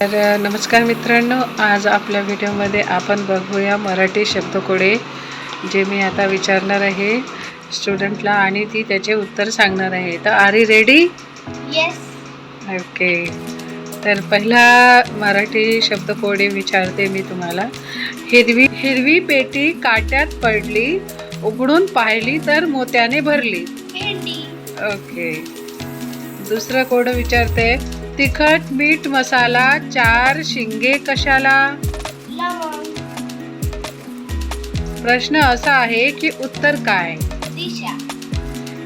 तर नमस्कार मित्रांनो. आज आपल्या व्हिडिओमध्ये आपण बघूया मराठी शब्दकोडे जे मी आता विचारणार आहे स्टुडंटला आणि ती त्याचे उत्तर सांगणार आहे. तर are you ready yes okay तर पहिला मराठी शब्दकोडे विचारते मी तुम्हाला. हिरवी हिरवी पेटी काट्यात पडली उघडून पाहिली तर मोत्याने भरली. ओके दुसरं कोड विचारते. तिखट मीठ मसाला चार शिंगे कशाला? प्रश्न असा आहे की उत्तर काय?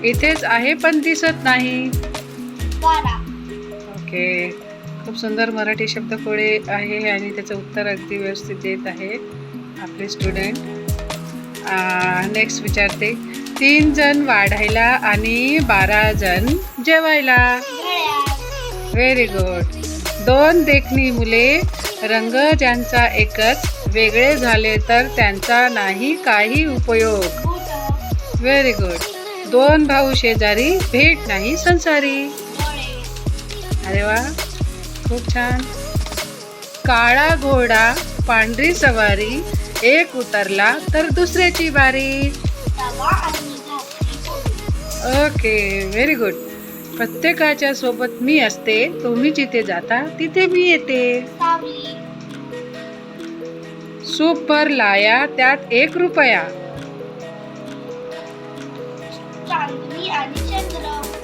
इथेच आहे पण दिसत नाही. ओके. खूप सुंदर मराठी शब्दकोळे आहे आणि त्याचं उत्तर अगदी व्यवस्थित देत आहे आपले स्टुडंट नेक्स्ट विचारते. तीन जण वाढायला आणि बारा जण जेवायला. व्हेरी गुड दोन देखणी मुले रंग ज्यांचा एकच वेगळे झाले तर त्यांचा नाही काही उपयोग. व्हेरी गुड दोन भाऊ शेजारी भेट नाही संसारी. अरे वा खूप छान. काळा घोडा पांढरी सवारी एक उतरला तर दुसऱ्याची बारी. ओके व्हेरी गुड प्रत्येकाच्या सोबत मी असते तुम्ही जिथे जाता तिथे मी येते. सावली सूप भर लाया त्यात एक रुपया.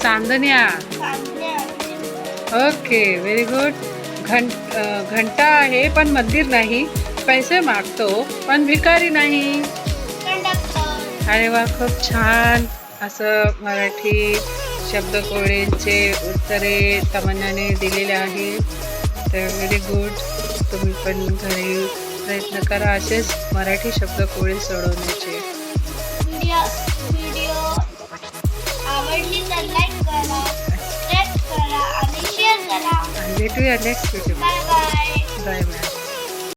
चांदण्या. ओके व्हेरी गुड घं अं, घंटा आहे पण मंदिर नाही. पैसे मागतो पण भिकारी नाही. अरे वा खूप छान. असं मराठी शब्दकोळेंचे उत्तरे तमन्नाने दिलेले आहे तर व्हेरी गुड तुम्ही पण घरी प्रयत्न करा असेच मराठी शब्दकोळे सोडवण्याचे. व्हिडिओ आवडली तर लाईक करा सबस्क्राईब करा आणि शेअर करा. आणि भेटूया next video bye bye bye